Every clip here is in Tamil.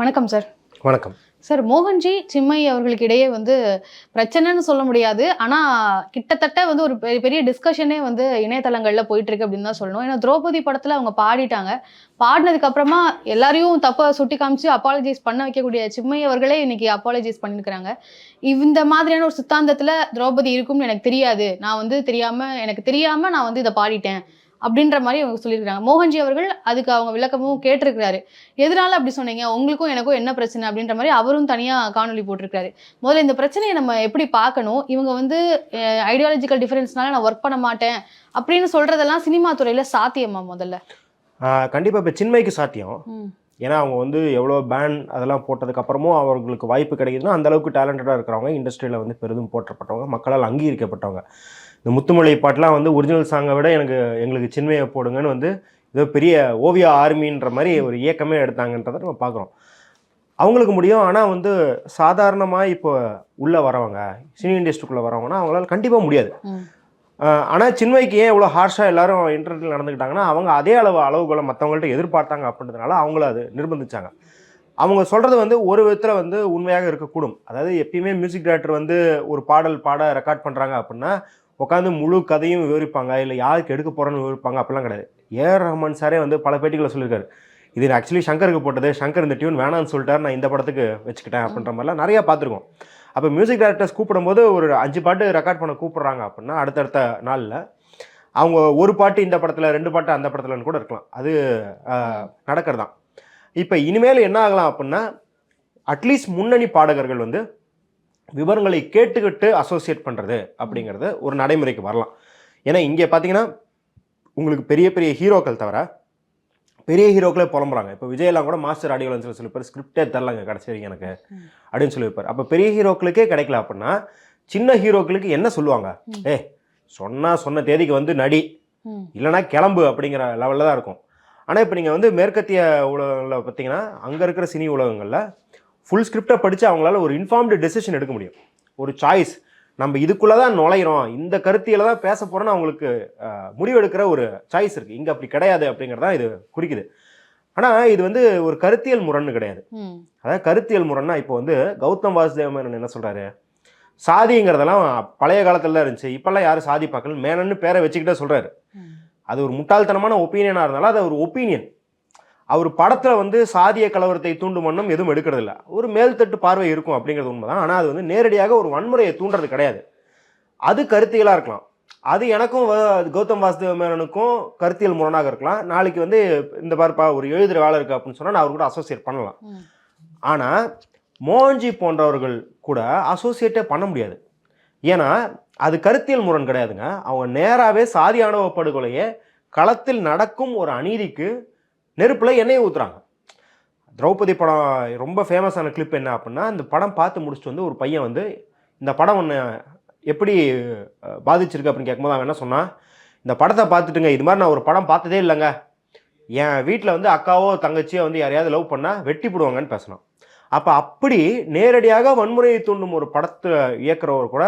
வணக்கம் சார் வணக்கம். சார் மோகன்ஜி சிம்மை அவர்களுக்கு இடையே வந்து பிரச்சனைன்னு சொல்ல முடியாது. ஆனா கிட்டத்தட்ட வந்து ஒரு பெரிய பெரிய டிஸ்கஷனே வந்து இணையதளங்கள்ல போயிட்டு இருக்கு அப்படின்னு தான் சொல்லணும். ஏன்னா திரௌபதி படத்துல அவங்க பாடிட்டாங்க. பாடினதுக்கு அப்புறமா எல்லாரையும் தப்ப சுட்டி காமிச்சு அப்பாலஜைஸ் பண்ண வைக்கக்கூடிய சிம்மை அவர்களே இன்னைக்கு அப்பாலஜைஸ் பண்ணிருக்கிறாங்க இந்த மாதிரியான ஒரு சித்தாந்தத்துல திரௌபதி இருக்கும்னு எனக்கு தெரியாது. நான் வந்து தெரியாம எனக்கு தெரியாம நான் வந்து இதை பாடிட்டேன். அப்படின்ற மாதிரி அவங்க சொல்லியிருக்காங்க. மோகன்ஜி அவர்கள் அதுக்கு அவங்க விளக்கமும் கேட்டிருக்கிறாரு. எதனால அப்படி சொன்னீங்க? உங்களுக்கும் எனக்கும் என்ன பிரச்சனை? அப்படின்ற மாதிரி அவரும் தனியா காணொலி போட்டிருக்காரு முதல்ல இந்த பிரச்சனையை நம்ம எப்படி பார்க்கணும்? இவங்க வந்து ஐடியாலஜிக்கல் டிஃபரன்ஸ்னால நான் ஒர்க் பண்ண மாட்டேன் அப்படின்னு சொல்றதெல்லாம் சினிமா துறையில சாத்தியமா முதல்ல? ஆஹ் கண்டிப்பா. இப்போ சின்மைக்கு சாத்தியம். ஏன்னா அவங்க வந்து எவ்வளோ பேன் அதெல்லாம் போட்டதுக்கு அப்புறமும் அவர்களுக்கு வாய்ப்பு கிடைக்குதுன்னா அந்த அளவுக்கு டேலண்டடாக இருக்கிறவங்க இண்டஸ்ட்ரியில் வந்து பெரிதும் போற்றப்பட்டவங்க மக்களால் அங்கீகரிக்கப்பட்டவங்க. இந்த முத்துமலை பாட்டுலாம் வந்து ஒரிஜினல் சாங்கை விட எனக்கு எங்களுக்கு சின்மையை போடுங்கன்னு வந்து ஏதோ பெரிய ஓவியா ஆர்மின்ற மாதிரி ஒரு இயக்கமே எடுத்தாங்கன்றதை நம்ம பார்க்குறோம். அவங்களுக்கு முடியும். ஆனால் வந்து சாதாரணமாக இப்போ உள்ளே வரவங்க சினி இண்டஸ்ட்ரிக்குள்ளே வரவங்கன்னா அவங்களால கண்டிப்பாக முடியாது. ஆனால் சின்மைக்கு ஏன் இவ்வளோ ஹார்ஷாக எல்லாரும் இன்டர்நெட்டில் நடந்துக்கிட்டாங்கன்னா அவங்க அதே அளவு அளவுகளை மற்றவங்கள்ட்ட எதிர்பார்த்தாங்க அப்படின்றதுனால அவங்கள அது நிர்பந்திச்சாங்க. அவங்க சொல்கிறது வந்து ஒரு விதத்தில் வந்து உண்மையாக இருக்கக்கூடும். அதாவது எப்பயுமே மியூசிக் டைரக்டர் வந்து ஒரு பாடல் பாட ரெக்கார்ட் பண்ணுறாங்க அப்படின்னா உட்காந்து முழு கதையும் விவரிப்பாங்க இல்லை யாருக்கு எடுக்க போகிறோன்னு விவரிப்பாங்க அப்படிலாம் கிடையாது. ஏஆர் ரஹ்மான் சாரே வந்து பல பேட்டிகளை சொல்லியிருக்காரு. இது ஆக்சுவலி சங்கருக்கு போட்டது சங்கர் இந்த டியூன் வேணாம்னு சொல்லிட்டாரு நான் இந்த படத்துக்கு வச்சுக்கிட்டேன் அப்படின்ற மாதிரிலாம் நிறையா பார்த்துருக்கோம். அப்போ மியூசிக் டைரக்டர்ஸ் கூப்பிடும்போது ஒரு அஞ்சு பாட்டு ரெக்கார்ட் பண்ண கூப்பிடுறாங்க அப்படின்னா அடுத்தடுத்த நாளில் அவங்க ஒரு பாட்டு இந்த படத்தில் ரெண்டு பாட்டு அந்த படத்துலன்னு கூட இருக்கலாம். அது நடக்கிறது தான் இப்போ இனிமேல் என்ன ஆகலாம் அப்படின்னா அட்லீஸ்ட் முன்னணி பாடகர்கள் வந்து விவரங்களை கேட்டுக்கிட்டு அசோசியேட் பண்ணுறது அப்படிங்கிறது ஒரு நடைமுறைக்கு வரலாம். ஏன்னா இங்கே பார்த்தீங்கன்னா உங்களுக்கு பெரிய பெரிய ஹீரோக்கள் தவிர பெரிய ஹீரோக்களே புலம்புறாங்க. இப்போ விஜயெல்லாம் கூட மாஸ்டர் ஆடியோலன்னு சொல்லி சொல்லிப்பார். ஸ்கிரிப்டே தரலங்க கடைசி வரைக்கும் எனக்கு. அப்படின்னு சொல்லியிருப்பார் அப்போ பெரிய ஹீரோக்களுக்கே கிடைக்கல அப்படின்னா சின்ன ஹீரோக்களுக்கு என்ன சொல்லுவாங்க. ஏ சொன்னா சொன்ன தேதிக்கு வந்து நடி. இல்லைனா கிளம்பு அப்படிங்கிற லெவலில் தான் இருக்கும். ஆனால் இப்போ நீங்கள் வந்து மேற்கத்திய உலகங்களில் பார்த்தீங்கன்னா அங்கே இருக்கிற சினி உலகங்களில் ஃபுல் ஸ்கிரிப்டை படித்து அவங்களால ஒரு இன்ஃபார்ம்டு டெசிஷன் எடுக்க முடியும். ஒரு சாய்ஸ் நம்ம இதுக்குள்ளே தான் நுழையிறோம். இந்த கருத்தியில் தான் பேச போகிறோன்னு அவங்களுக்கு முடிவெடுக்கிற ஒரு சாய்ஸ் இருக்குது இங்கே அப்படி கிடையாது அப்படிங்கிறதா இது குறிக்குது. ஆனால் இது வந்து ஒரு கருத்தியல் முரண்னு கிடையாது. அதாவது கருத்தியல் முரண்னா இப்போ வந்து கௌதம் வாசுதேவ மேனன் என்ன சொல்றாரு? சாதிங்கிறதெல்லாம் பழைய காலத்துல இருந்துச்சு. இப்பெல்லாம் யாரும் சாதி பார்க்கல. மேனன்னு பேரை வச்சுக்கிட்டே சொல்றாரு. ம். அது ஒரு முட்டாள்தனமான ஒப்பீனியனா இருந்தாலும் அது ஒரு ஒப்பீனியன் அவர் படத்துல வந்து சாதிய கலவரத்தை தூண்டும் வண்ணம் எதுவும் எடுக்கிறது இல்ல ஒரு மேல்தட்டு பார்வை இருக்கும் அப்படிங்கிறது உண்மைதான். ஆனா அது வந்து நேரடியாக ஒரு வன்முறையை தூண்டுறது கிடையாது. அது கருத்தியலா இருக்கலாம். அது எனக்கும் கௌதம் வாசுதேவ மேனனுக்கும் கருத்தியல் முரணாக இருக்கலாம். நாளைக்கு வந்து இந்த பாருப்பா ஒரு எழுதுற வேலை இருக்கு அப்படின்னு சொன்னா நான் அவர் கூட அசோசியேட் பண்ணலாம். ஆனால் மோகன்ஜி போன்றவர்கள் கூட அசோசியேட்டே பண்ண முடியாது. ஏன்னா அது கருத்தியல் முரண் கிடையாதுங்க. அவங்க நேராகவே சாதி ஆணவ படுகொலையை களத்தில் நடக்கும் ஒரு அநீதிக்கு நெருப்பில் எண்ணெயை ஊற்றுறாங்க திரௌபதி படம் ரொம்ப ஃபேமஸான கிளிப் என்ன அப்படின்னா இந்த படம் பார்த்து முடிச்சுட்டு வந்து ஒரு பையன் வந்து இந்த படம் ஒன்று எப்படி பாதிச்சிருக்கு அப்படின்னு கேட்கும்போது அவன் என்ன சொன்னான் இந்த படத்தை பார்த்துட்டுங்க இது மாதிரி நான் ஒரு படம் பார்த்ததே இல்லைங்க. என் வீட்டில் வந்து அக்காவோ தங்கச்சியோ வந்து யாரையாவது லவ் பண்ணால் வெட்டி போடுவாங்கன்னு பேசணும் அப்போ அப்படி நேரடியாக வன்முறையை தூண்டும் ஒரு படத்தை இயக்குறவர் கூட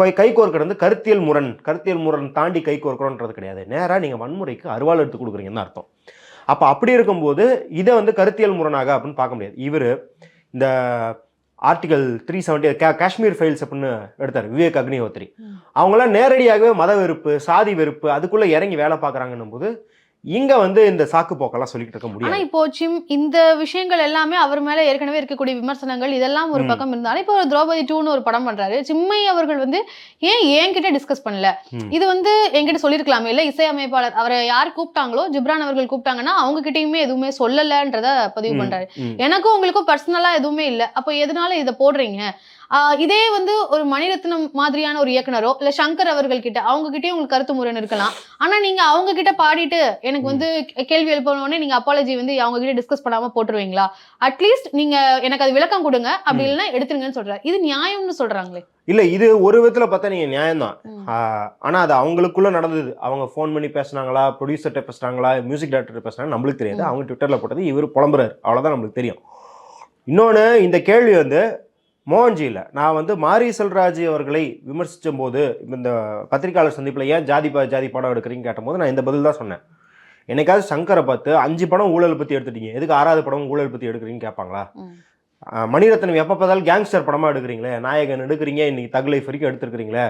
கை கை கோர்க்கிறது வந்து கருத்தியல் முரண் கருத்தியல் முரண் தாண்டி கை கோர்க்கிறோன்றது கிடையாது. நேராக நீங்கள் வன்முறைக்கு அருவாள் எடுத்து கொடுக்குறீங்கன்னு அர்த்தம். அப்போ அப்படி இருக்கும்போது இதை வந்து கருத்தியல் முரணாக அப்படின்னு பார்க்க முடியாது இவர் இந்த article three seventy Kashmir files அப்படின்னு எடுத்தார் விவேக் அக்னிஹோத்ரி. அவங்களாம் நேரடியாகவே மத வெறுப்பு சாதி வெறுப்பு அதுக்குள்ளே இறங்கி வேலை பார்க்குறாங்கன்னும் போது இங்கே வந்து இந்த சாக்கு போக்கெல்லாம் சொல்லிக்கிட்டு இருக்க ஆனா முடியாது இப்போ சிம் இந்த விஷயங்கள் எல்லாமே அவர் மேல ஏற்கனவே இருக்கக்கூடிய விமர்சனங்கள் இதெல்லாம் ஒரு. பக்கம் இருந்தாலும் இப்போ ஒரு திரௌபதி டூன்னு ஒரு படம் பண்றாரு. சிம்மை அவர்கள் வந்து ஏன் என்கிட்ட டிஸ்கஸ் பண்ணல. இது வந்து என்கிட்ட சொல்லிருக்கலாமே இல்ல? இசையமைப்பாளர் அவரை யார் கூப்பிட்டாங்களோ ஜிப்ரான் அவர்கள் கூப்பிட்டாங்கன்னா அவங்க கிட்டயுமே எதுவுமே சொல்லலன்றத பதிவு பண்றாரு. எனக்கும் உங்களுக்கும் பர்சனலா எதுவுமே இல்ல. அப்போ எதனால இதை போடுறீங்க? இதே வந்து ஒரு மணிரத்னம் மாதிரியான ஒரு இயக்குனரோ இல்ல சங்கர் அவர்கள் கிட்ட அவங்க கிட்டயும் உங்களுக்கு கருத்து முரண் இருக்கலாம். ஆனா நீங்க அவங்க கிட்ட பாடிட்டு எனக்கு வந்து கேள்வி எழுப்பின உடனே நீங்க அப்பாலஜி வந்து அவங்க கிட்ட டிஸ்கஸ் பண்ணாம போட்டுருவீங்களா? அட்லீஸ்ட் நீங்க எனக்கு அது விளக்கம் கொடுங்க. அப்படி. இல்லைன்னா எடுத்துருங்கன்னு சொல்றாரு. இது நியாயம்னு சொல்றாங்களே. இல்லை இது ஒரு விதத்தில் பார்த்தா நீங்கள் நியாயம்தான். ம். ஆனால் அது அவங்களுக்குள்ள நடந்தது. அவங்க ஃபோன் பண்ணி பேசுனாங்களா ப்ரொடியூசர்கிட்ட பேசுனாங்களா மியூசிக் டைரக்டர் பேசுனாங்க நம்மளுக்கு தெரியாது. அவங்க ட்விட்டரில் போட்டது இவர் புலம்புறாரு. அவ்வளோதான் நம்மளுக்கு தெரியும். இன்னொன்று இந்த கேள்வி வந்து மோகன்ஜி இல்லை நான் வந்து மாரி செல்வராஜ் அவர்களை விமர்சித்த போது இந்த பத்திரிகையாளர் சந்திப்பில் ஏன் ஜாதி பா ஜாதி படம் எடுக்கிறீங்க கேட்டபோது நான் இந்த பதில் தான் சொன்னேன். என்னைக்காவது சங்கரை பார்த்து அஞ்சு படம் ஊழல் பற்றி எடுத்துட்டீங்க. எதுக்கு ஆறாவது படம் ஊழல் பற்றி எடுக்கிறீங்கன்னு கேட்பாங்களா? மணிரத்னம் எப்போ பார்த்தாலும் கேங்ஸ்டர் படமாக எடுக்கிறீங்களே? நாயகன் எடுக்கிறீங்க இன்னைக்கு தக் லைஃப் வரைக்கும் எடுத்துருக்கிறீங்களே?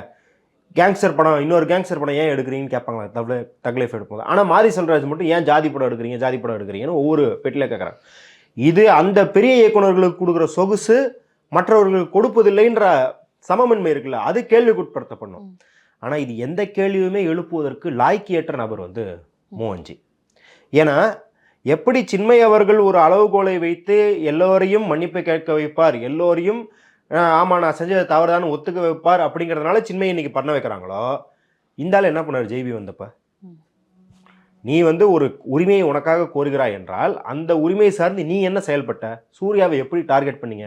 கேங்ஸ்டர் படம் இன்னொரு கேங்ஸ்டர் படம் ஏன் எடுக்கிறீங்கன்னு கேட்பாங்களா? தக் தக் லைஃப் எடுக்கும்போது. ஆனால் மாரி செல்வராஜ் மட்டும் ஏன் ஜாதி படம் எடுக்கிறீங்க ஜாதி படம் எடுக்கிறீங்கன்னு ஒவ்வொரு பெட்டியில் கேட்குறாங்க. இது அந்த பெரிய இயக்குனர்களுக்கு கொடுக்குற சொகுசு மற்றவர்களுக்கு கொடுப்பதில்லைன்ற சமமின்மை இருக்குல்ல அது கேள்விக்குட்படுத்தப்படணும். ஆனால் இது எந்த கேள்வியுமே எழுப்புவதற்கு லாய்க்கியற்ற நபர் வந்து மோகன்ஜி. ஏன்னா எப்படி சின்மை அவர்கள் ஒரு அளவுகோலை வைத்து எல்லோரையும் மன்னிப்பு கேட்க வைப்பார் எல்லோரையும் "ஆஹ், ஆமா நான் செஞ்சது தவறுதான் ஒத்துக்க வைப்பார் அப்படிங்கிறதுனால சின்மை இன்னைக்கு பண்ண வைக்கிறாங்களோ? இந்த ஆள் என்ன பண்ணார்? ஜெய்பி வந்தப்ப. நீ வந்து ஒரு உரிமையை உனக்காக கோருகிறாய் என்றால் அந்த உரிமையை சார்ந்து நீ என்ன செயல்பட்ட? சூர்யாவை எப்படி டார்கெட் பண்ணீங்க?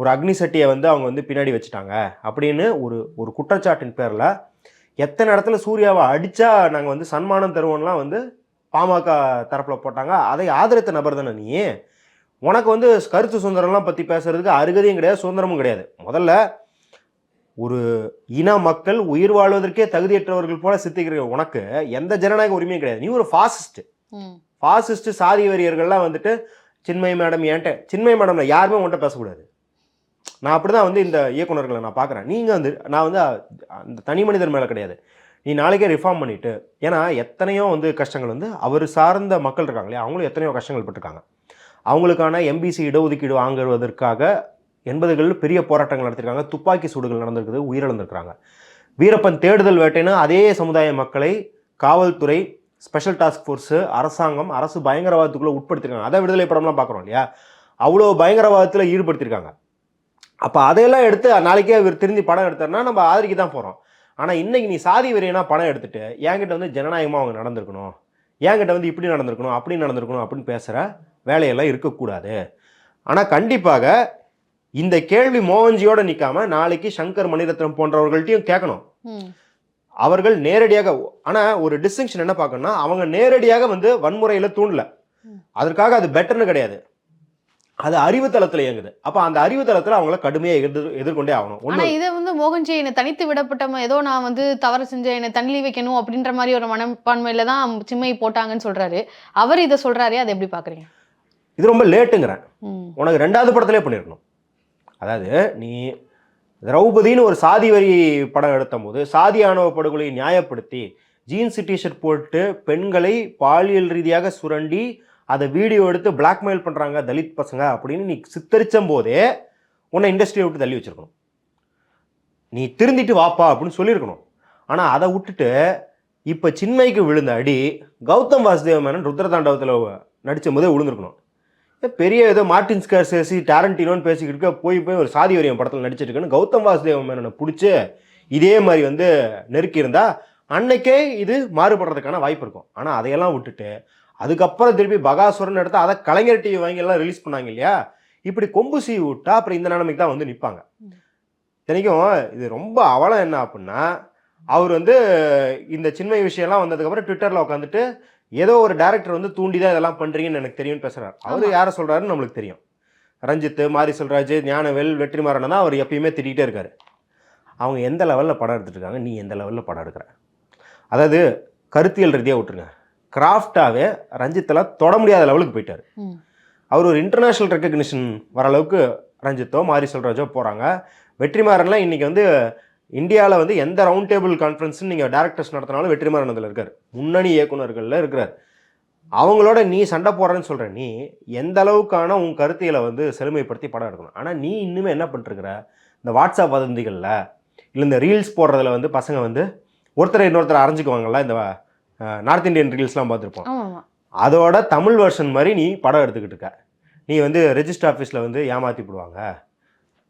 ஒரு அக்னி சட்டியை வந்து அவங்க வந்து பின்னாடி வச்சுட்டாங்க அப்படின்னு ஒரு ஒரு குற்றச்சாட்டின் பேரில் எத்தனை இடத்துல சூர்யாவை அடித்தா நாங்கள் வந்து சன்மானம் தருவோம்லாம் வந்து பாமக தரப்பில் போட்டாங்க. அதை ஆதரித்த நபர் தானே நீ? உனக்கு வந்து கருத்து சுதந்திரம்லாம் பற்றி பேசுறதுக்கு அருகதையும் கிடையாது சுதந்திரமும் கிடையாது. முதல்ல ஒரு இன மக்கள் உயிர் வாழ்வதற்கே தகுதியற்றவர்கள் போல சித்திக்கிற உனக்கு. எந்த ஜனநாயக உரிமையும் கிடையாது. நீ ஒரு ஃபாசிஸ்ட். ஃபாசிஸ்ட் சாதி வெறியர்கள்லாம் வந்துட்டு சின்மய் மேடம் ஏன்ட்ட சின்மய் மேடம்ல யாருமே உன்கிட்ட பேசக்கூடாது. நான் அப்படி தான் வந்து இந்த இயக்குனர்களை நான் பார்க்குறேன். நீங்கள் வந்து நான் வந்து அந்த தனி மனிதர் மேலே கிடையாது. நீ நாளைக்கே ரிஃபார்ம் பண்ணிவிட்டு ஏன்னா எத்தனையோ வந்து கஷ்டங்கள் வந்து அவர் சார்ந்த மக்கள் இருக்காங்க இல்லையா? அவங்களும் எத்தனையோ கஷ்டங்கள் பட்டிருக்காங்க. அவங்களுக்கான எம்பிசி இடஒதுக்கீடு வாங்குவதற்காக எண்பதுகளில் பெரிய போராட்டங்கள் நடத்திருக்காங்க. துப்பாக்கி சூடுகள் நடந்திருக்குது உயிரிழந்திருக்கிறாங்க. வீரப்பன் தேடுதல் வேட்டைன்னு அதே சமுதாய மக்களை காவல்துறை ஸ்பெஷல் டாஸ்க் ஃபோர்ஸு அரசாங்கம் அரசு பயங்கரவாதத்துக்குள்ளே உட்படுத்திருக்காங்க. அதை விடுதலை படம்லாம் பார்க்குறோம் இல்லையா? அவ்வளோ பயங்கரவாதத்தில் ஈடுபடுத்தியிருக்காங்க அப்போ அதையெல்லாம் எடுத்து நாளைக்கே இவர் திரும்பி படம் எடுத்தாருன்னா நம்ம ஆதரிக்க தான் போகிறோம் ஆனால் இன்னைக்கு நீ சாதி வெறியனா படம் எடுத்துட்டு என்கிட்ட வந்து ஜனநாயகமாக அவங்க நடந்திருக்கணும். என்கிட்ட வந்து இப்படி நடந்திருக்கணும் அப்படி நடந்திருக்கணும் அப்படின்னு பேசுகிற வேலையெல்லாம் இருக்கக்கூடாது. ஆனால் கண்டிப்பாக இந்த கேள்வி மோகன்ஜியோட நிற்காம நாளைக்கு சங்கர் மணிரத்னம் போன்றவர்கள்ட்டையும் கேட்கணும். அவர்கள் நேரடியாக ஆனால் ஒரு டிஸ்டிங்ஷன் என்ன பார்க்கணும்னா அவங்க நேரடியாக வந்து வன்முறையில் தூண்டல. அதற்காக அது பெட்டர்னு கிடையாது. அது அறிவு தளத்தில் இயங்குது. அப்போ அந்த அறிவு தளத்தில் அவங்கள கடுமையாக எதிர் எதிர்கொண்டே ஆகணும். ஆனா இதை வந்து மோகன்ஜி என்னை தனித்து விடப்பட்ட ஏதோ நான் வந்து தவறு செஞ்சேன் என்னை தள்ளி வைக்கணும் அப்படின்ற மாதிரி ஒரு மனப்பான்மையில தான் சிம்மை போட்டாங்கன்னு சொல்றாரு. அவர் இதை சொல்றாரே. அதை எப்படி பாக்குறீங்க இது ரொம்ப லேட்டுங்கிறேன். உனக்கு ரெண்டாவது படத்திலே பண்ணியிருக்கணும். அதாவது நீ திரௌபதின்னு ஒரு சாதி வரி படம் எடுத்த போது சாதி ஆணவ படுகொலையை நியாயப்படுத்தி ஜீன்ஸ் டிஷர்ட் போட்டு பெண்களை பாலியல் ரீதியாக சுரண்டி அதை வீடியோ எடுத்து பிளாக்மெயில் பண்ணுறாங்க தலித் பசங்க அப்படின்னு நீ சித்தரிச்ச போதே உன்னை இண்டஸ்ட்ரியை விட்டு தள்ளி வச்சிருக்கணும். நீ திருந்திட்டு வாப்பா அப்படின்னு சொல்லியிருக்கணும். ஆனால் அதை விட்டுட்டு இப்போ சின்மைக்கு விழுந்த அடி கௌதம் வாசுதேவ மேனன் ருத்ரதாண்டவத்தில் நடித்த போதே விழுந்திருக்கணும். பெரிய ஏதோ மார்டின் ஸ்கார்சேசி டேரண்டினோன்னு பேசிக்கிட்டு இருக்க போய் போய் ஒரு சாதி வரியம் படத்தில் நடிச்சிருக்குன்னு கௌதம் வாசுதேவ மேனனை பிடிச்சி இதே மாதிரி வந்து நெருக்கி இருந்தால் அன்னைக்கே இது மாறுபடுறதுக்கான வாய்ப்பு இருக்கும். ஆனால் அதையெல்லாம் விட்டுட்டு அதுக்கப்புறம் திருப்பி பகாசுரன் எடுத்து அதை கலைஞர் டிவி வாங்கி எல்லாம் ரிலீஸ் பண்ணாங்க இல்லையா? இப்படி கொம்பு சீவி விட்டா அப்புறம் இந்த நிலைமைக்கு தான் வந்து நிற்பாங்க ம். இத்தனைக்கும் இது ரொம்ப அவலம் என்ன அப்படின்னா அவர் வந்து இந்த சின்மை விஷயம்லாம் வந்ததுக்கப்புறம் ட்விட்டரில் உட்காந்துட்டு ஏதோ ஒரு டேரக்டர் வந்து தூண்டி தான் இதெல்லாம் பண்ணுறீங்கன்னு எனக்கு தெரியும்னு பேசுகிறார் அவர். யாரை சொல்கிறாருன்னு நம்மளுக்கு தெரியும். ரஞ்சித் மாரி செல்வராஜ் ஞானவேல் வெற்றிமாறனை தான் அவர் எப்பயுமே திட்டிகிட்டே இருக்காரு. அவங்க எந்த லெவலில் படம் எடுத்துட்டு இருக்காங்க நீ எந்த லெவலில் படம் எடுக்கிற? அதாவது கருத்தியல் ரீதியாக விட்டுருங்க. கிராஃப்டாகவே ரஞ்சித்தெல்லாம் தொட முடியாத லெவலுக்கு போயிட்டார். அவர் ஒரு இன்டர்நேஷ்னல் ரெக்கக்னிஷன் வர அளவுக்கு ரஞ்சித்தோ மாரி செல்வராஜோ போகிறாங்க வெற்றிமாறன்லாம் இன்றைக்கி வந்து இந்தியாவில் வந்து எந்த ரவுண்ட் டேபிள் கான்ஃபரன்ஸ்னு நீங்கள் டேரக்டர்ஸ் நடத்தினாலும் வெற்றிமாறன் அதில் இருக்கார். முன்னணி இயக்குனர்களில் இருக்கிறார். அவங்களோட நீ சண்டை போடுறேன்னு சொல்கிற நீ எந்த அளவுக்கான உன் கருத்தியலை வந்து செழுமைப்படுத்தி படம் எடுக்கணும்? ஆனால் நீ இன்னுமே என்ன பண்ணிருக்கிற இந்த வாட்ஸ்அப் வதந்திகளில் இல்லை இந்த ரீல்ஸ் போடுறதுல வந்து பசங்க வந்து ஒருத்தரை இன்னொருத்தரை அரைஞ்சிக்குவாங்கல்ல இந்த நார்த் இந்தியன் ரீல்ஸ்லாம் பார்த்துருப்போம். அதோட தமிழ் வெர்ஷன் மாதிரி நீ படம் எடுத்துக்கிட்டு இருக்க. நீ வந்து ரெஜிஸ்டர் ஆஃபீஸில் வந்து ஏமாற்றி போடுவாங்க.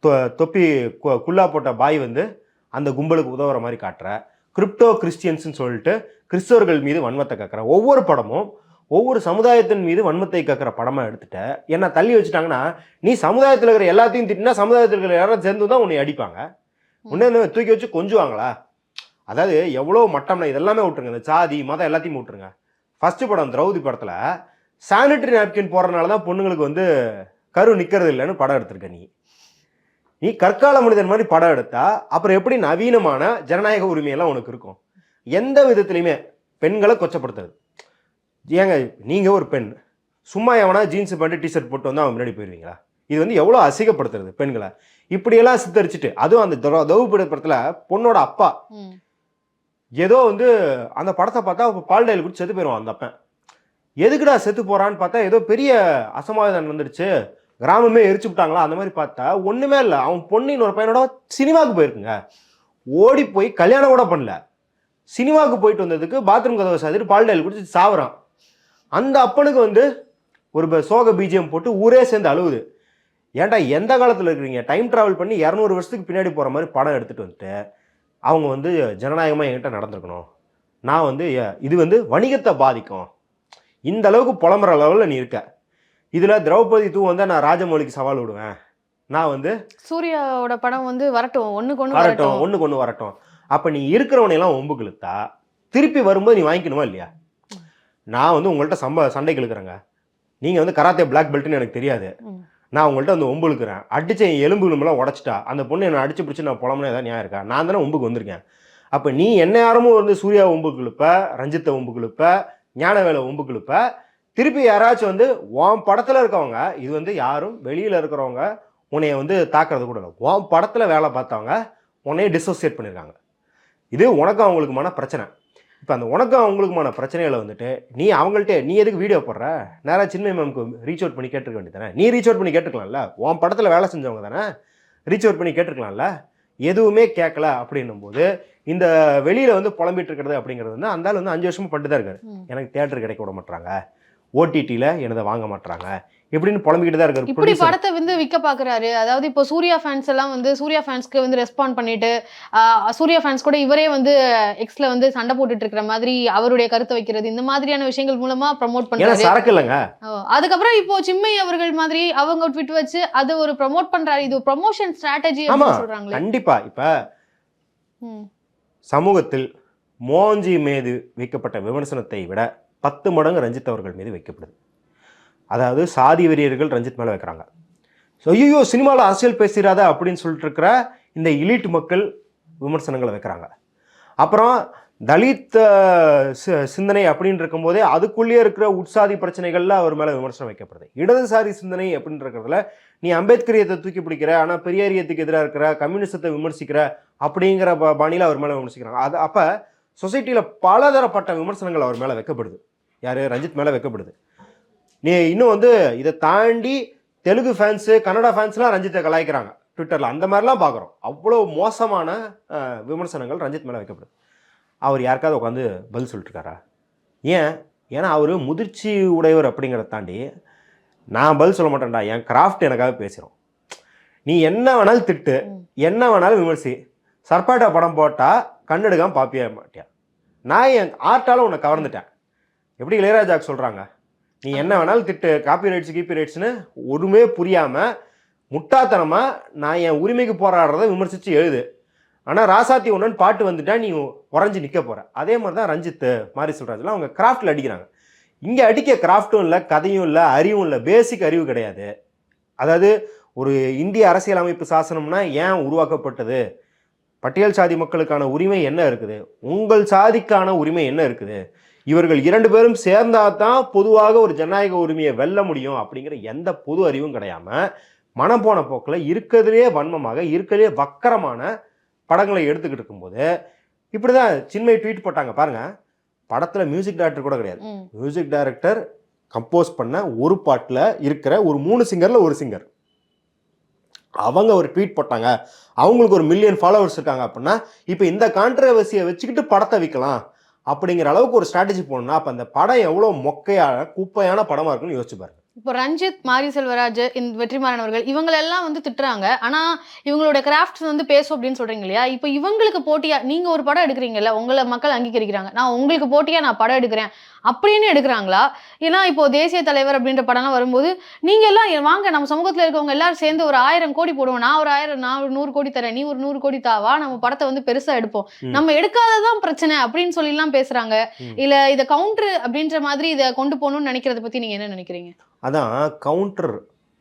தொ- தொப்பி குல்லா போட்ட பாய் வந்து அந்த கும்பலுக்கு உதவுற மாதிரி காட்டுற. கிரிப்டோ கிறிஸ்டியன்ஸ்னு சொல்லிட்டு கிறிஸ்தவர்கள் மீது வன்மத்தை கக்குற. ஒவ்வொரு படமும் ஒவ்வொரு சமுதாயத்தின் மீது வன்மத்தை கக்குற படமாக எடுத்துட்ட. என்ன தள்ளி வச்சுட்டாங்கன்னா நீ சமுதாயத்தில் இருக்கிற எல்லாத்தையும் திட்டினா சமுதாயத்தில் இருக்கிற யாரும் சேர்ந்து தான் உன்னை அடிப்பாங்க. உன்னை தூக்கி வச்சு கொஞ்சுவாங்களா? அதாவது எவ்வளோ மட்டம்னா இதெல்லாமே விட்டுருங்க. இந்த சாதி மதம் எல்லாத்தையும் விட்டுருங்க. ஃபஸ்ட்டு படம் திரௌதி படத்தில் சானிட்டரி நாப்கின் போடுறதுனால தான் பொண்ணுங்களுக்கு வந்து கரு நிற்கிறது இல்லைன்னு படம் எடுத்திருக்க நீ. நீ கற்கால மனிதன் மாதிரி படம் எடுத்தா அப்புறம் எப்படி நவீனமான ஜனநாயக உரிமையெல்லாம் உனக்கு இருக்கும்? எந்த விதத்துலையுமே பெண்களை கொச்சப்படுத்துறது ஏங்க நீங்கள் ஒரு பெண். சும்மா எவனா ஜீன்ஸ் பேண்ட் டிஷர்ட் போட்டு வந்து அவன் முன்னாடி போயிருவீங்களா? இது வந்து எவ்வளோ அசிங்கப்படுத்துறது பெண்களை. இப்படியெல்லாம் சித்தரிச்சுட்டு அதுவும் அந்த திரௌ- படத்தில் பொண்ணோட அப்பா. ஏதோ வந்து அந்த படத்தை பார்த்தா அவ பால் டைல் குடிச்சு செத்து போயிடுவான் அந்த அப்பன். எதுக்குடா செத்து போகிறான்னு பார்த்தா ஏதோ பெரிய அசம்பாவிதம் வந்துடுச்சு கிராமமே எரிச்சு விட்டாங்களா? அந்த மாதிரி பார்த்தா ஒன்றுமே இல்லை. அவன் பொண்ணு இன்னொரு பையனோட சினிமாவுக்கு போயிருக்குங்க. ஓடி போய் கல்யாணம் கூட பண்ணல. சினிமாவுக்கு போயிட்டு வந்ததுக்கு பாத்ரூம் கதவை சாதிட்டு பால் டைல் குடிச்சு சாவுறான். அந்த அப்பனுக்கு வந்து ஒரு சோக பிஜிஎம் போட்டு ஊரே சேர்ந்து அழுவுது. ஏன்டா எந்த காலத்தில் இருக்கிறீங்க? டைம் ட்ராவல் பண்ணி இரநூறு வருஷத்துக்கு பின்னாடி போகிற மாதிரி படம் எடுத்துகிட்டு வந்துட்டு. அவங்க வந்து ஜனநாயகமாக என்கிட்ட நடந்திருக்கணும். நான் வந்து இது வந்து வணிகத்தை பாதிக்கும். இந்த அளவுக்கு புலம்புற லெவலில் நீ இருக்க. இதில் திரௌபதி தூ வந்தால் நான் ராஜமௌலிக்கு சவால் விடுவேன். நான் வந்து சூர்யாவோட படம் வந்து வரட்டும். ஒண்ணுக்கு ஒண்ணு வரட்டும் ஒண்ணுக்கு ஒன்று வரட்டும். அப்போ நீ இருக்கிறவனையெல்லாம் ஒம்புக்கு இழுத்தா திருப்பி வரும்போது நீ வாங்கிக்கணுமா இல்லையா? நான் வந்து உங்கள்கிட்ட சம்ப சண்டைக்கு இழுக்கிறேங்க நீங்கள் வந்து கராத்தே பிளாக் பெல்ட்னு எனக்கு தெரியாது. நான் உங்கள்கிட்ட வந்து ஒம்பு இழுக்கிறேன். என் எலும்பு எலும்புலாம் உடச்சிட்டா. அந்த பொண்ணு என்னை அடிச்சு பிடிச்சி நான் புலம்புனா ஏதாவது நியாயம் இருக்கா? நான் தானே ஒம்புக்கு வந்திருக்கேன். அப்போ நீ என்ன யாரமும் வந்து சூர்யா ஒம்புக்கு கிழப்ப ரஞ்சித்தை ஒம்பு கிழப்ப ஞானவேலை ஒம்பு கிழப்ப திருப்பி யாராச்சும் வந்து உன் படத்தில் இருக்கவங்க இது வந்து யாரும் வெளியில் இருக்கிறவங்க உன்னைய வந்து தாக்குறது கூட இல்லை. உன் படத்தில் வேலை பார்த்தவங்க உன்னைய டிசோசியேட் பண்ணியிருக்காங்க இது உனக்கும் அவங்களுக்குமான பிரச்சனை. இப்போ அந்த உனக்கும் அவங்களுக்குமான பிரச்சனைகளை வந்துட்டு நீ அவங்கள்ட்ட நீ எதுக்கு வீடியோ போடுற? நேராக சின்ன மேம்க்கு ரீச் அவுட் பண்ணி கேட்டிருக்க வேண்டியதானே நீ ரீச் அவுட் பண்ணி கேட்டுக்கலாம்ல உன் படத்தில் வேலை செஞ்சவங்க தானே? ரீச் அவுட் பண்ணி கேட்டிருக்கலாம்ல? எதுவுமே கேட்கல அப்படின்னும் போது இந்த வெளியில் வந்து புலம்பிட்டு இருக்கிறது அப்படிங்கிறது வந்து அந்த ஆள் வந்து அஞ்சு வருஷமா பண்ணிட்டு தான் இருக்காரு. எனக்கு தேட்டர் கிடைக்க விட மாட்டாங்க ஓடிடியில் எனதை வாங்க மாட்டாங்க இப்படின்னு புலம்பிக்கிட்டு தான் இருக்காரு இப்படி. படத்தை வந்து விற்க பாக்குறாரு. அதாவது இப்போ சூர்யா ஃபேன்ஸ் எல்லாம் வந்து சூர்யா ஃபேன்ஸ்க்கு வந்து ரெஸ்பாண்ட் பண்ணிட்டு சூர்யா ஃபேன்ஸ் கூட இவரே வந்து எக்ஸ்ல வந்து சண்டை போட்டுட்டு இருக்கிற மாதிரி அவருடைய கருத்தை வைக்கிறது இந்த மாதிரியான விஷயங்கள் மூலமா ப்ரமோட் பண்றாரு. சரக்கு இல்லைங்க. அதுக்கப்புறம் இப்போ சிம்மை அவர்கள் மாதிரி அவங்க ட்விட் வச்சு அது ஒரு ப்ரமோட் பண்றாரு. இது ப்ரமோஷன் ஸ்ட்ராட்டஜி சொல்றாங்களே. கண்டிப்பா. இப்போ. சமூகத்தில் மோஞ்சி மீது வைக்கப்பட்ட விமர்சனத்தை விட பத்து மடங்கு ரஞ்சித் அவர்கள் மீது வைக்கப்படுது. அதாவது சாதி வெறியர்கள் ரஞ்சித் மேலே வைக்கிறாங்க. ஸோ ஐயோ சினிமாவில் அரசியல் பேசிடாத அப்படின்னு சொல்லிட்டு இருக்கிற இந்த இலீட் மக்கள் விமர்சனங்களை வைக்கிறாங்க. அப்புறம் தலித் சி- சிந்தனை அப்படின்னு இருக்கும்போதே அதுக்குள்ளேயே இருக்கிற உட்சாதி பிரச்சனைகளில் அவர் மேலே விமர்சனம் வைக்கப்படுது. இடதுசாரி சிந்தனை அப்படின்னு இருக்கிறதுல நீ அம்பேத்கரியத்தை தூக்கி பிடிக்கிற ஆனால் பெரியாரியத்துக்கு எதிராக இருக்கிற கம்யூனிசத்தை விமர்சிக்கிற அப்படிங்கிற பாணியில் அவர் மேலே விமர்சிக்கிறாங்க. அது அப்போ சொசைட்டியில் பலதரப்பட்ட விமர்சனங்கள் அவர் மேலே வைக்கப்படுது. யார்? ரஞ்சித் மேலே வைக்கப்படுது. நீ இன்னும் வந்து இதை தாண்டி தெலுங்கு ஃபேன்ஸு கன்னடா ஃபேன்ஸ்லாம் ரஞ்சித்தை கலாய்க்கிறாங்க. ட்விட்டரில் அந்த மாதிரிலாம் பார்க்குறோம். அவ்வளோ மோசமான விமர்சனங்கள் ரஞ்சித் மேலே வைக்கப்படுது அவர் யாருக்காவது உட்காந்து பதில் சொல்லிட்டு இருக்காரா ஏன்? ஏன்னா அவர் முதிர்ச்சி உடையவர் அப்படிங்கிறத தாண்டி நான் பதில் சொல்ல மாட்டேன்டா. என் கிராஃப்ட் எனக்காக பேசுகிறோம் நீ என்ன வேணாலும் திட்டு. என்ன வேணாலும் விமர்சி. சர்பாட்டா படம் போட்டால் கண்ணெடுக்காம பாப்பியா மாட்டியா? நான் என் ஆர்ட்டால உன்னை கவர்ந்துட்டேன். எப்படி இளையராஜாக்கு சொல்கிறாங்க நீ என்ன வேணாலும் திட்டு காப்பி ரைட்ஸ் கீப்பி ரைட்ஸ்னு ஒருமே புரியாமல் முட்டாத்தனமாக நான் என் உரிமைக்கு போராடுறத விமர்சித்து எழுது. ஆனால் ராசாத்தி ஒன்றுன்னு பாட்டு வந்துட்டா நீ உறைஞ்சி நிற்க போகிற அதே மாதிரி தான் ரஞ்சித்து மாரி சொல்கிறாச்சுலாம் அவங்க கிராஃப்டில் அடிக்கிறாங்க. இங்கே அடிக்க கிராஃப்ட்டும் இல்லை கதையும் இல்லை அறிவும் இல்லை பேசிக் அறிவு கிடையாது. அதாவது ஒரு இந்திய அரசியலமைப்பு சாசனம்னா ஏன் உருவாக்கப்பட்டது? பட்டியல் சாதி மக்களுக்கான உரிமை என்ன இருக்குது? உங்கள் சாதிக்கான உரிமை என்ன இருக்குது? இவர்கள் இரண்டு பேரும் சேர்ந்தா தான் பொதுவாக ஒரு ஜனநாயக உரிமையை வெல்ல முடியும் அப்படிங்கிற எந்த பொது அறிவும் கிடையாம மனம் போன போக்கில் இருக்கிறதுலே வன்மமாக இருக்கிறதுலே வக்கரமான படங்களை எடுத்துக்கிட்டு இருக்கும்போது இப்படி தான் சின்மை ட்வீட் போட்டாங்க. பாருங்க. படத்தில் மியூசிக் டைரக்டர் கூட கிடையாது. மியூசிக் டைரக்டர் கம்போஸ் பண்ண ஒரு பாட்டில் இருக்கிற ஒரு மூணு சிங்கரில் ஒரு சிங்கர் அவங்க ஒரு ட்வீட் போட்டாங்க. அவங்களுக்கு ஒரு மில்லியன் ஃபாலோவர்ஸ் இருக்காங்க அப்படின்னா இப்போ இந்த கான்ட்ரவர்சியை வச்சுக்கிட்டு படத்தை விற்கலாம் அப்படிங்கிற அளவுக்கு ஒரு ஸ்ட்ராட்டஜி போடணும்னா அப்போ அந்த படம் எவ்வளோ மொக்கையான குப்பையான படமாக இருக்குன்னு யோசிச்சு பாருங்க. இப்போ ரஞ்சித் மாரி செல்வராஜ் இந்த வெற்றிமாறன் அவர்கள் இவங்களெல்லாம் வந்து திட்டுறாங்க. ஆனால் இவங்களோட கிராஃப்ட்ஸ் வந்து பேசும் அப்படின்னு சொல்கிறீங்க இல்லையா? இப்போ இவங்களுக்கு போட்டியாக நீங்கள் ஒரு படம் எடுக்கிறீங்கல்ல உங்களை மக்கள் அங்கீகரிக்கிறாங்க. நான் உங்களுக்கு போட்டியாக நான் படம் எடுக்கிறேன். அப்படின்னு எடுக்கிறாங்களா? ஏன்னா இப்போ தேசிய தலைவர் அப்படின்ற படம்லாம் வரும்போது நீங்க எல்லாம் வாங்க நம்ம சமூகத்துல இருக்கவங்க எல்லாரும் சேர்ந்து ஒரு ஆயிரம் கோடி போடுவோம். நான் ஒரு ஆயிரம் நான் நூறு கோடி தரேன். நீ ஒரு நூறு கோடி தாவா நம்ம படத்தை வந்து பெருசா எடுப்போம். நம்ம எடுக்காததான் பிரச்சனை அப்படின்னு சொல்லி எல்லாம் பேசுறாங்க. ம். இல்ல இத கவுண்டர் அப்படின்ற மாதிரி இதை கொண்டு போகணும்னு நினைக்கிறத பத்தி நீங்க என்ன நினைக்கிறீங்க? அதான் கவுண்டர்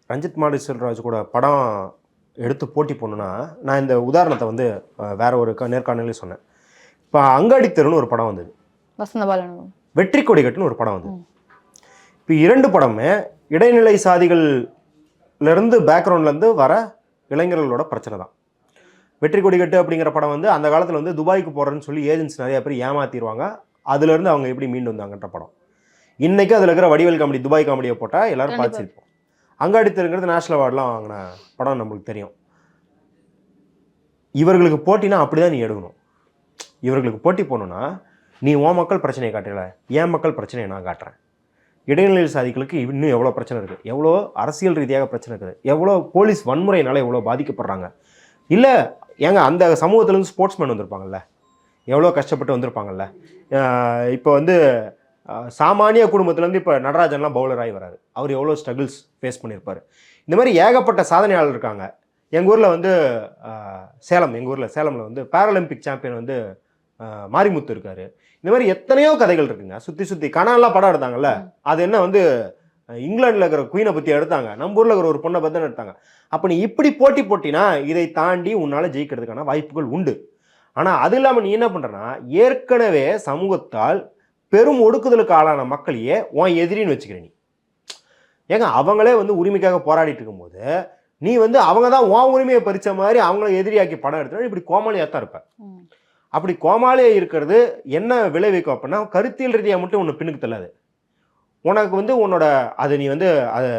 ரஞ்சித் மாடி செல்வராஜ் கூட படம் எடுத்து போட்டி போடணுன்னா நான் இந்த உதாரணத்தை வந்து வேற ஒரு நேர்காணலையும் சொன்னேன். இப்போ அங்காடி தெருன்னு ஒரு படம் வந்தது. வசந்த பாலன் வெற்றி கொடி கட்டுன்னு ஒரு படம் வந்தது. ம். இப்போ இரண்டு படமே இடைநிலை சாதிகள்லேருந்து பேக்ரவுண்ட்லேருந்து வர இளைஞர்களோட பிரச்சனை தான். வெற்றி கொடி கட்டு அப்படிங்கிற படம் வந்து அந்த காலத்தில் வந்து துபாய்க்கு போகிறேன்னு சொல்லி ஏஜென்ட்ஸ் நிறைய பேர் ஏமாத்திடுவாங்க அதுலேருந்து அவங்க எப்படி மீண்டு வந்தாங்கன்ற படம். இன்னைக்கு அதில் இருக்கிற வடிவேல் காமெடி துபாய் காமெடியை போட்டால் எல்லாரும். பார்த்துருப்போம் அங்காடி தெருங்கிறது நேஷனல் அவார்ட்லாம் வாங்கின படம் நம்மளுக்கு தெரியும். இவர்களுக்கு போட்டினா அப்படிதான் நீ எடுக்கணும். இவர்களுக்கு போட்டி போகணுன்னா நீ உன் மக்கள் பிரச்சனையை காட்டல என் மக்கள் பிரச்சனையை நான் காட்டுறேன். இடைநிலை சாதிகளுக்கு இன்னும் எவ்வளோ பிரச்சனை இருக்குது எவ்வளோ அரசியல் ரீதியாக பிரச்சனை இருக்குது? எவ்வளோ போலீஸ் வன்முறையினால் எவ்வளோ பாதிக்கப்படுறாங்க? இல்லை ஏங்க அந்த சமூகத்துலேருந்து ஸ்போர்ட்ஸ்மேன் வந்திருப்பாங்கல்ல? எவ்வளோ கஷ்டப்பட்டு வந்திருப்பாங்கல்ல? இப்போ வந்து சாமானிய குடும்பத்துலேருந்து இப்போ நடராஜன்லாம் பவுலர் ஆகி வராரு. அவர் எவ்வளோ ஸ்ட்ரகிள்ஸ் ஃபேஸ் பண்ணியிருப்பார். இந்த மாதிரி ஏகப்பட்ட சாதனையாளர் இருக்காங்க. எங்கள் ஊரில் வந்து சேலம் எங்கள் ஊரில் சேலமில் வந்து பேராலிம்பிக் சாம்பியன் வந்து மாரிமுத்து இருக்கார். இந்த மாதிரி எத்தனையோ கதைகள் இருக்குங்க. சுற்றி சுற்றி கனாலாம் படம் எடுத்தாங்கல்ல. அது என்ன வந்து அஹ், இங்கிலாந்துல இருக்கிற குயினை பற்றி எடுத்தாங்க. நம்ம ஊரில் இருக்கிற ஒரு பொண்ணை பற்றி எடுத்தாங்க. அப்போ நீ இப்படி போட்டி போட்டினா இதை தாண்டி உன்னால் ஜெயிக்கிறதுக்கான வாய்ப்புகள் உண்டு. ஆனால் அது இல்லாமல் நீ என்ன பண்ணுறனா ஏற்கனவே சமூகத்தால் பெரும் ஒடுக்குதலுக்கு ஆளான மக்களையே உன் எதிரின்னு வச்சுக்கிற நீ. ஏங்க அவங்களே வந்து உரிமைக்காக போராடிட்டு இருக்கும்போது நீ வந்து அவங்க தான் உன் உரிமையை பறிச்ச மாதிரி அவங்கள எதிரியாக்கி படம் எடுத்தா இப்படி கோமாளியாக தான் இருப்ப. ம். அப்படி கோமாளியாக இருக்கிறது என்ன விளைவிக்கும் அப்படின்னா கருத்தியல் ரீதியாக மட்டும் ஒன்று பின்னுக்கு தள்ளாது. உனக்கு வந்து உன்னோட அது நீ வந்து அது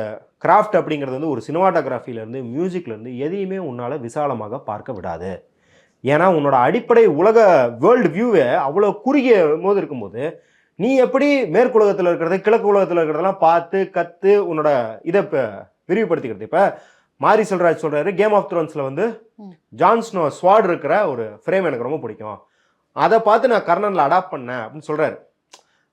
கிராஃப்ட் அப்படிங்கிறது வந்து ஒரு சினிமாட்டோகிராஃபிலேருந்து மியூசிக்லேருந்து எதையுமே உன்னால் விசாலமாக பார்க்க விடாது. ஏன்னா உன்னோட அடிப்படை உலக வேர்ல்டு வியூவே அவ்வளோ குறுகிய போது இருக்கும்போது நீ எப்படி மேற்குலகத்தில் இருக்கிறது கிழக்கு உலகத்தில் இருக்கிறதெல்லாம் பார்த்து கற்று உன்னோட இதை இப்போ விரிவுபடுத்திக்கிறது. இப்போ மாரி செல்வராஜ் சொல்கிறாரு கேம் ஆஃப் த்ரோன்ஸில் வந்து. ஜான்ஸ்னோ ஸ்வாட் இருக்கிற ஒரு ஃப்ரேம் எனக்கு ரொம்ப பிடிக்கும். அதை பார்த்து நான் கர்ணனில் அடாப்ட் பண்ணேன் அப்படின்னு சொல்கிறாரு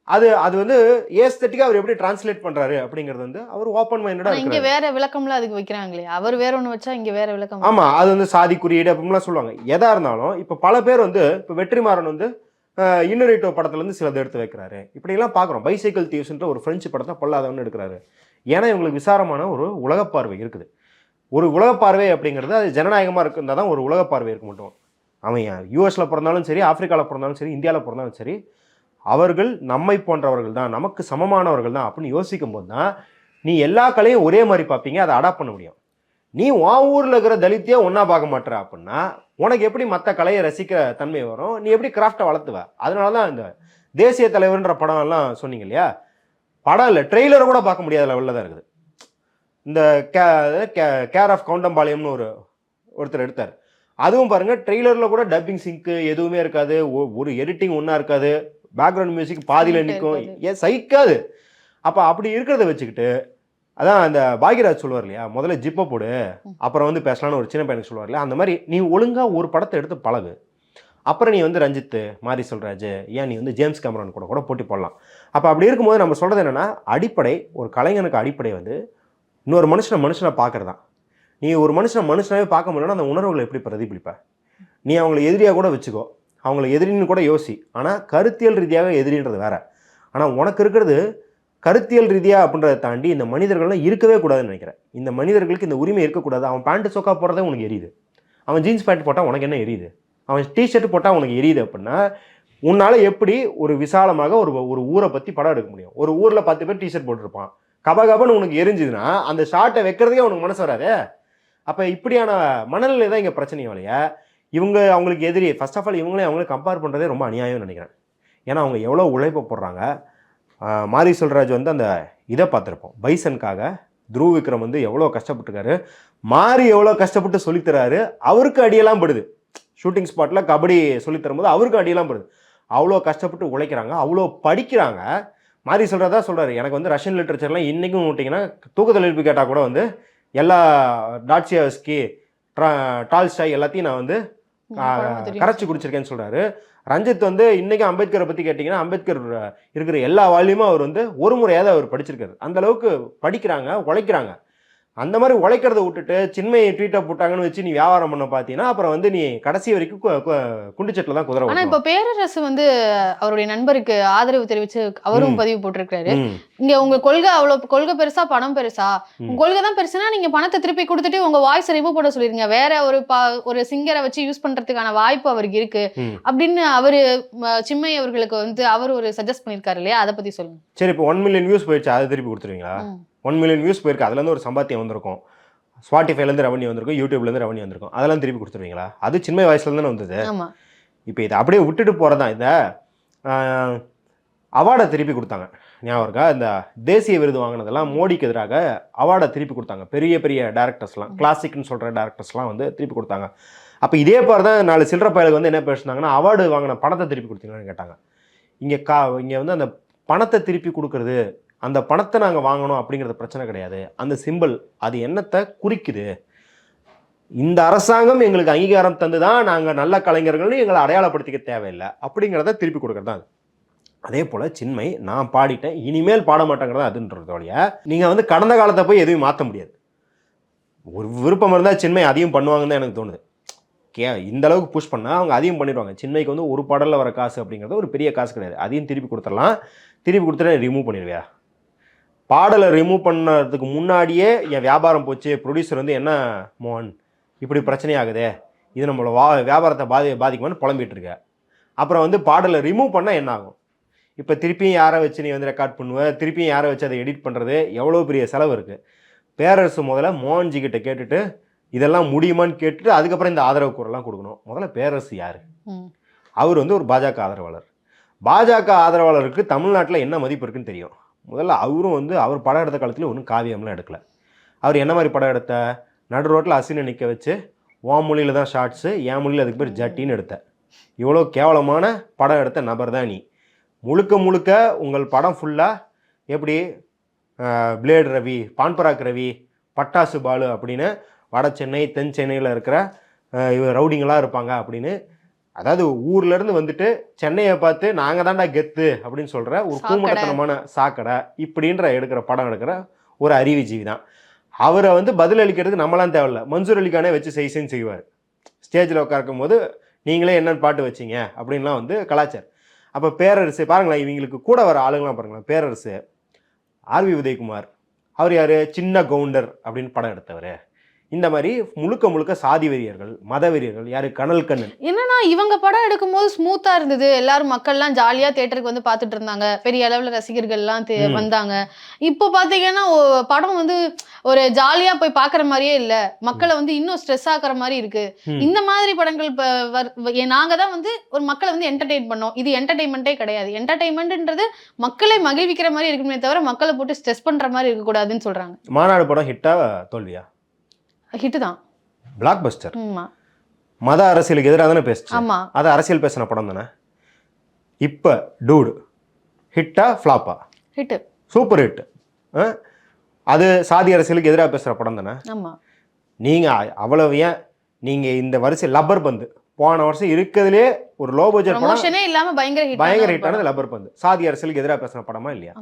அது அது வந்து ஏஸ்தட்டிக்காக அவர் எப்படி டிரான்ஸ்லேட் பண்ணுறாரு அப்படிங்கிறது வந்து அவர் ஓப்பன் மைண்டடாக இங்க வேற விளக்கம்ல அதுக்கு வைக்கிறாங்களே. அவர் வேற ஒண்ணு வச்சா இங்க வேற விளக்கம் ஆமாம் அது வந்து சாதி குறியீடு அப்படின்லாம் சொல்லுவாங்க. எதா இருந்தாலும் இப்போ பல பேர் வந்து இப்போ வெற்றிமாறன் வந்து இன்னரிட்டோ படத்துலேருந்து சிலது எடுத்து வைக்கிறாரு. இப்படிலாம் பார்க்குறோம். பைசைக்கிள் தீவ்ஸ்ன்ற ஒரு ஃப்ரெஞ்சு படத்தை பொல்லாதவன்னு எடுக்கிறாரு. ஏன்னா இவங்களுக்கு விசாரமான ஒரு உலகப் பார்வை இருக்குது. ஒரு உலக பார்வை அப்படிங்கிறது அது ஜனநாயகமாக இருக்குந்தா தான் ஒரு உலக பார்வை இருக்க மட்டும் அவன் யூஎஸில் பிறந்தாலும் சரி ஆப்பிரிக்காவில் பிறந்தாலும் சரி இந்தியாவில் பிறந்தாலும் சரி அவர்கள் நம்மை போன்றவர்கள் தான் நமக்கு சமமானவர்கள் தான் அப்படின்னு யோசிக்கும் போது தான் நீ எல்லா கலையும் ஒரே மாதிரி பார்ப்பீங்க அதை அடாப்ட் பண்ண முடியும். நீ உன் ஊரில் இருக்கிற தலித்தையே ஒன்றா பார்க்க மாட்டேற அப்படின்னா உனக்கு எப்படி மற்ற கலையை ரசிக்கிற தன்மை வரும்? நீ எப்படி கிராஃப்டை வளர்த்துவ? அதனால தான் இந்த தேசிய தலைவர்ன்ற படம் எல்லாம் சொன்னீங்க இல்லையா? படம் இல்லை ட்ரெய்லரை கூட பார்க்க முடியாத லெவலில் தான் இருக்குது. இந்த கே கேர் ஆஃப் கவுண்டம்பாளையம்னு ஒரு ஒருத்தர் எடுத்தார். அதுவும் பாருங்க ட்ரெய்லரில் கூட டப்பிங் சிங்க்கு எதுவுமே இருக்காது. ஒரு எடிட்டிங் ஒன்றா இருக்காது. பேக்ரவுண்ட் மியூசிக் பாதியில் நிற்கும். ஏன் சகிக்காது. அப்போ அப்படி இருக்கிறத வச்சுக்கிட்டு அதான் அந்த பாக்யராஜ் சொல்லுவார் இல்லையா முதல்ல ஜிப்பை போடு அப்புறம் வந்து பேசலாம்னு ஒரு சின்ன பையனுக்கு சொல்லுவார் இல்லையா அந்த மாதிரி நீ ஒழுங்காக ஒரு படத்தை எடுத்து பழகு. அப்புறம் நீ வந்து ரஞ்சித் மாரி சொல்றாஜ் ஏன் நீ வந்து ஜேம்ஸ் கேமரான் கூட கூட போட்டி போடலாம். அப்போ அப்படி இருக்கும்போது நம்ம சொல்கிறது என்னென்னா அடிப்படை ஒரு கலைஞனுக்கு அடிப்படை வந்து இன்னொரு மனுஷனை மனுஷனை பார்க்கறது தான் நீ ஒரு மனுஷனை மனுஷனாவே பார்க்க முடியலன்னா அந்த உணர்வுகளை எப்படி பிரதிபலிப்ப? நீ அவங்கள எதிரியாக கூட வச்சுக்கோ. அவங்கள எதிரின்னு கூட யோசி. ஆனால் கருத்தியல் ரீதியாக எதிரின்றது வேற. ஆனால் உனக்கு இருக்கிறது கருத்தியல் ரீதியாக அப்படின்றத தாண்டி இந்த மனிதர்கள்லாம் இருக்கவே கூடாதுன்னு நினைக்கிறேன். இந்த மனிதர்களுக்கு இந்த உரிமை இருக்கக்கூடாது. அவன் பேண்ட் சோக்கா போடுறதே உனக்கு எரியுது. அவன் ஜீன்ஸ் பேண்ட் போட்டால் உனக்கு என்ன எரியுது? அவன் டிஷர்ட் போட்டால் உனக்கு எரியுது அப்படின்னா உன்னால் எப்படி ஒரு விசாலமாக ஒரு ஒரு ஊரை பற்றி படம் எடுக்க முடியும்? ஒரு ஊரில் பத்து பேர் டிஷர்ட் போட்டிருப்பான். கபகபன்னு உனக்கு எரிஞ்சுதுன்னா அந்த ஷார்ட்டை வைக்கிறதுக்கே உனக்கு மனசு வராதே. அப்போ இப்படியான மனநிலை தான் இங்கே பிரச்சனையும் இல்லையா இவங்க அவங்களுக்கு எதிரி ஃபர்ஸ்ட் ஆஃப் ஆல் இவங்களே அவங்களே கம்பேர் பண்ணுறதே ரொம்ப அநியாயம்னு நினைக்கிறேன். ஏன்னா அவங்க எவ்வளோ உழைப்பு போடுறாங்க. மாரி செல்வராஜ் வந்து அந்த இதை பார்த்துருப்போம். பைசனுக்காக துருவ் விக்ரம் வந்து எவ்வளோ கஷ்டப்பட்டுருக்காரு மாறி எவ்வளோ கஷ்டப்பட்டு சொல்லித்தராரு அவருக்கு அடியெல்லாம் படுது. ஷூட்டிங் ஸ்பாட்டில் கபடி சொல்லித் தரும்போது அவருக்கு அடியெல்லாம் படுது. அவ்வளோ கஷ்டப்பட்டு உழைக்கிறாங்க அவ்வளோ படிக்கிறாங்க. மாறி சொல்கிறதா சொல்கிறாரு எனக்கு வந்து ரஷ்யன் லிட்ரேச்சர்லாம் இன்றைக்கும் விட்டிங்கன்னா தூக்கத்தில் எழுப்பி கேட்டால் கூட வந்து எல்லா டாட்சியாஸ்கி டால்ஸ்டாய் எல்லாத்தையும் நான் வந்து. கரைச்சி குடிச்சிருக்கேன்னு சொல்றாரு. ரஞ்சித் வந்து இன்னைக்கு அம்பேத்கரை பத்தி கேட்டிங்கன்னா அம்பேத்கர் இருக்கிற எல்லா வால்யூமும் அவர் வந்து ஒரு முறையாவது அவர் படிச்சிருக்காரு. அந்த அளவுக்கு படிக்கிறாங்க உழைக்கிறாங்க. அந்த மாதிரி உழைக்கிறத விட்டுட்டு சின்மையை ட்வீட்டை போட்டாங்கன்னு வச்சு நீ வியாபாரம் பண்ண பார்த்தீங்கன்னா அப்புறம் வந்து நீ கடைசி வரைக்கும் குண்டுச்சட்டில் தான் குதிரை ஆனா ஓட்டணும். இப்ப பேரரசு வந்து அவருடைய நண்பருக்கு ஆதரவு தெரிவிச்சு அவரும். பதிவு போட்டிருக்காரு ம். இங்க உங்க கொள்கை அவ்வளவு கொள்கை பெருசா பணம் பெருசா கொள்கை தான் பெருசுனா நீங்க பணத்தை திருப்பி கொடுத்துட்டு உங்க வாய்ஸ் ரிமூவ் பண்ண சொல்லிருங்க வேற ஒரு பா- ஒரு சிங்கரை வச்சு யூஸ் பண்றதுக்கான வாய்ப்பு அவருக்கு இருக்கு. அப்படின்னு அவரு ம, சின்மை அவர்களுக்கு வந்து அவர் ஒரு சஜஸ்ட் பண்ணிருக்காரு இல்லையா அதை பத்தி சொல்லுங்க சரி இப்போ ஒன் மில்லியன் வியூஸ் போயிடுச்சு அதை திருப்பி கொடுத்துருவீங்களா. ஒன் மில்லியன் வியூஸ் போயிருக்கு. அதுலேருந்து ஒரு சம்பாத்தியம் வந்திருக்கும். ஸ்பாட்டிஃபைலேருந்து ரெவன்யூ வந்திருக்கும். யூடியூப்லேருந்து ரெவன்யூ வந்திருக்கும். அதெல்லாம் திருப்பி கொடுத்துருவீங்களா? அது சின்ன வயசுல தானே வந்தது. இப்போ இதை அப்படியே விட்டுட்டு போகிறதான் இதை அவார்டை திருப்பி கொடுத்தாங்க. ஞாபகம் இருக்கா? இந்த தேசிய விருது வாங்கினதெல்லாம் மோடிக்கு எதிராக அவார்டை திருப்பி கொடுத்தாங்க. பெரிய பெரிய டேரக்டர்ஸ்லாம் கிளாசிக்னு சொல்கிற டேரக்டர்ஸ்லாம் வந்து திருப்பி கொடுத்தாங்க. அப்போ இதே பாரு தான் நாலு சில்லற பயலுக்கு வந்து என்ன பேசுனாங்கன்னா அவார்டு வாங்கின பணத்தை திருப்பி கொடுத்தீங்களான்னு கேட்டாங்க. இங்கே கா இங்கே வந்து அந்த பணத்தை திருப்பி கொடுக்கறது அந்த பணத்தை நாங்கள் வாங்கணும் அப்படிங்கிறது பிரச்சனை கிடையாது. அந்த சிம்பிள் அது என்னத்தை குறிக்குது? இந்த அரசாங்கம் எங்களுக்கு அங்கீகாரம் தந்து தான் நாங்கள் நல்ல கலைஞர்கள்னு எங்களை அடையாளப்படுத்திக்க தேவையில்லை. அப்படிங்கிறத திருப்பி கொடுக்கறது தான் அதே போல் சின்மை நான் பாடிட்டேன் இனிமேல் பாட மாட்டேங்கிறத அதுன்றதோடைய நீங்கள் வந்து கடந்த காலத்தை போய் எதுவும் மாற்ற முடியாது. ஒரு விருப்பம் இருந்தால் சின்மை அதையும் பண்ணுவாங்கன்னு தான் எனக்கு தோணுது. கே இந்த அளவுக்கு புஷ் பண்ணால் அவங்க அதையும் பண்ணிடுவாங்க. சின்மைக்கு வந்து ஒரு பாடலில் வர காசு அப்படிங்கிறது ஒரு பெரிய காசு கிடையாது. அதையும் திருப்பி கொடுத்துடலாம். திருப்பி கொடுத்துட்டு ரிமூவ் பண்ணிடுவியா? பாடலை ரிமூவ் பண்ணதுக்கு முன்னாடியே என் வியாபாரம் போச்சு. ப்ரொடியூசர் வந்து என்ன மோகன்? இப்படி பிரச்சனையாகுதே. இது நம்மளோட வா வியாபாரத்தை பாதி பாதிக்குமான்னு புலம்பிட்டு இருக்க அப்புறம் வந்து பாடலை ரிமூவ் பண்ணால் என்ன ஆகும்? இப்போ திருப்பியும் யாரை வச்சு நீ வந்து ரெக்கார்ட் பண்ணுவ? திருப்பியும் யாரை வச்சு அதை எடிட் பண்ணுறது எவ்வளோ பெரிய செலவு இருக்குது பேரரசு முதல்ல மோகன்ஜி கிட்ட கேட்டுட்டு இதெல்லாம் முடியுமான்னு கேட்டுட்டு அதுக்கப்புறம் இந்த ஆதரவு குரல்லாம் கொடுக்கணும். முதல்ல பேரரசு யார். அவர் வந்து ஒரு பாஜக ஆதரவாளர். பாஜக ஆதரவாளருக்கு தமிழ்நாட்டில் என்ன மதிப்பு இருக்குன்னு தெரியும்? முதல்ல அவரும் வந்து அவர் படம் எடுத்த காலத்தில் ஒன்றும் காவியம்லாம் எடுக்கல. அவர் என்ன மாதிரி படம் எடுத்த? நடு ரோட்டில் அசினை நிற்க வச்சு ஓ மொழியில் தான் ஷார்ட்ஸு என் மொழியில் அதுக்கு பேர் ஜட்டின்னு எடுத்த. இவ்வளோ கேவலமான படம் எடுத்த நபர் தான் நீ. முழுக்க முழுக்க உங்கள் படம் ஃபுல்லாக எப்படி பிளேட் ரவி பான்பராக் ரவி பட்டாசு பாலு அப்படின்னு வட சென்னை தென் சென்னையில் இருக்கிற இவர் ரவுடிங்களாக இருப்பாங்க அப்படின்னு அதாவது ஊர்ல இருந்து வந்துட்டு சென்னையை பார்த்து நாங்க தான்டா கெத்து அப்படின்னு சொல்ற ஒரு சாக்கடை. கூமட்டத்தனமான சாக்கடை இப்படின்ற எடுக்கிற படம் எடுக்கிற ஒரு அறிவுஜீவி தான். அவரை வந்து பதில் அளிக்கிறதுக்கு நம்மளாம் தேவையில்ல. மன்சூர் அலிகானே வச்சு செய்சேன்னு செய்வார். ஸ்டேஜில் உட்காருக்கும் போது நீங்களே என்னென்னு பாட்டு வச்சீங்க? அப்படின்லாம் வந்து கலாச்சார். அப்போ பேரரசு பாருங்களேன் இவங்களுக்கு கூட வர ஆளுங்களாம் பாருங்களேன் பேரரசு ஆர்வி உதயகுமார். அவர் யார்? சின்ன கவுண்டர் அப்படின்னு படம் எடுத்தவர். இந்த மாதிரி முழுக்க முழுக்க சாதி வெறியர்கள் மத வெறியர்கள் யார்? கனல் கண்ணன். என்னன்னா இவங்க படம் எடுக்கும்போது ஸ்மூத்தா இருந்தது. எல்லாரும் மக்கள்லாம் ஜாலியா தியேட்டருக்கு வந்து பார்த்துட்டு இருந்தாங்க. பெரிய அளவுல ரசிகர்கள்லாம். வந்தாங்க. இப்போ பாத்தீங்கன்னா படம் வந்து ஒரு ஜாலியா போய் பாக்குற மாதிரியே இல்ல. மக்களை வந்து இன்னும் ஸ்ட்ரெஸ் ஆக்குற மாதிரி இருக்கு. இந்த மாதிரி படங்கள் நாங்க தான் வந்து ஒரு மக்களை வந்து என்டர்டெயின் பண்ணோம். இது என்டர்டெயின்மெண்ட்டே கிடையாது. என்டர்டெயின்மெண்ட்ன்றது மக்களை மகிழ்விக்கிற மாதிரி இருக்குமே தவிர மக்களை போட்டு ஸ்ட்ரெஸ் பண்ற மாதிரி இருக்கக்கூடாதுன்னு சொல்றாங்க. மாநாடு படம் ஹிட்டா தோல்வியா? ஹிட் தான். பிளாக் பஸ்டர் ஆமா. மத அரசியலுக்கு எதிராக தானே பேசுச்சு? அது அரசியல் பேசின படம் தானே? இப்போ டூடு ஹிட்டா ஃப்ளாப்பா ஹிட் சூப்பர் ஹிட் அது சாதி அரசியலுக்கு எதிராக பேசுகிற படம் தானே? நீங்கள் அவ்வளவு ஏன் நீங்கள் இந்த வரிசை லப்பர் பந்து. போன வருஷம் இருக்கிறதுலே ஒரு லோ பட்ஜெட் படம். ப்ரமோஷனே இல்லாம பயங்கர ஹிட் பயங்கர ஹிட்டானது லப்பர் பந்து. சாதி அரசியலுக்கு எதிராக பேசின படமா இல்லையா.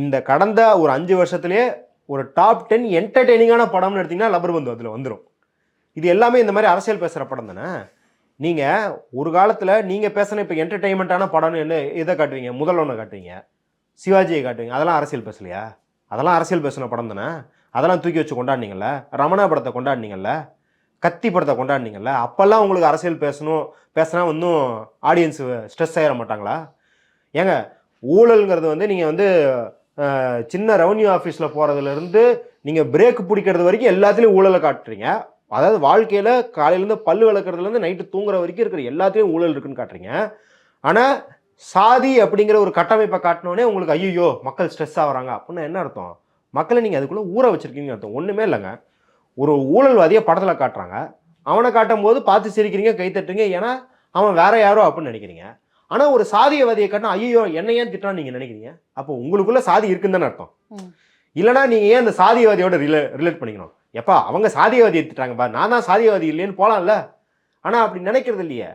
இந்த கடந்த ஒரு அஞ்சு வருஷத்துலயே ஒரு டாப் டென் என்டர்டெய்னிங்கான படம்னு எடுத்தீங்கன்னா லப்பர் பந்து அதில் வந்துடும் இது எல்லாமே இந்த மாதிரி அரசியல் பேசுகிற படம் தானே? நீங்கள் ஒரு காலத்தில் நீங்கள் பேசின இப்போ என்டர்டெயின்மெண்ட்டான படம்னு என்ன இதை காட்டுவீங்க? முதல் ஒன்று காட்டுவீங்க. சிவாஜியை காட்டுவீங்க. அதெல்லாம் அரசியல் பேசலையா? அதெல்லாம் அரசியல் பேசின படம் தானே? அதெல்லாம் தூக்கி வச்சு கொண்டாடினீங்கல்ல? ரமணா படத்தை கொண்டாடினீங்கல்ல? கத்தி படத்தை கொண்டாடினீங்கல்ல? அப்போல்லாம் உங்களுக்கு அரசியல் பேசணும் பேசினா இன்னும் ஆடியன்ஸு ஸ்ட்ரெஸ் ஆகிட மாட்டாங்களா? ஏங்க ஊழல்ங்கிறது வந்து நீங்கள் வந்து சின்ன ரெவன்யூ ஆஃபீஸில் போகிறதுலேருந்து நீங்கள் பிரேக் பிடிக்கிறது வரைக்கும் எல்லாத்துலேயும் ஊழலை காட்டுறீங்க. அதாவது வாழ்க்கையில் காலையிலேருந்து பல்லு விளக்குறதுலேருந்து நைட்டு தூங்குற வரைக்கும் இருக்கிற எல்லாத்துலேயும் ஊழல் இருக்குன்னு காட்டுறீங்க. ஆனால் சாதி அப்படிங்கிற ஒரு கட்டமைப்பை காட்டினோடனே உங்களுக்கு ஐயோ மக்கள் ஸ்ட்ரெஸ் ஆகுறாங்க அப்படின்னா என்ன அர்த்தம்? மக்களை நீங்கள் அதுக்குள்ளே ஊற வச்சுருக்கீங்க அர்த்தம். ஒன்றுமே இல்லைங்க. ஒரு ஊழல்வாதியை படத்தில் காட்டுறாங்க. அவனை காட்டும் போது பார்த்து சிரிக்கிறீங்க கை தட்டுறீங்க. ஏன்னா அவன் வேற யாரோ அப்படின்னு நினைக்கிறீங்க. ஆனால் ஒரு சாதியவாதியை காட்டினா ஐயோ என்ன ஏன் திட்டான்னு நீங்கள் நினைக்கிறீங்க? அப்போ உங்களுக்குள்ள சாதி இருக்குன்னு தானே அர்த்தம். இல்லைனா நீங்கள் ஏன் அந்த சாதியவாதியோட ரிலே ரிலேட் பண்ணிக்கணும்? எப்பா அவங்க சாதியவாதியை திட்டாங்கப்பா நான் தான் சாதியவாதி இல்லைன்னு போகலாம்ல ஆனால் அப்படி நினைக்கிறது இல்லையே.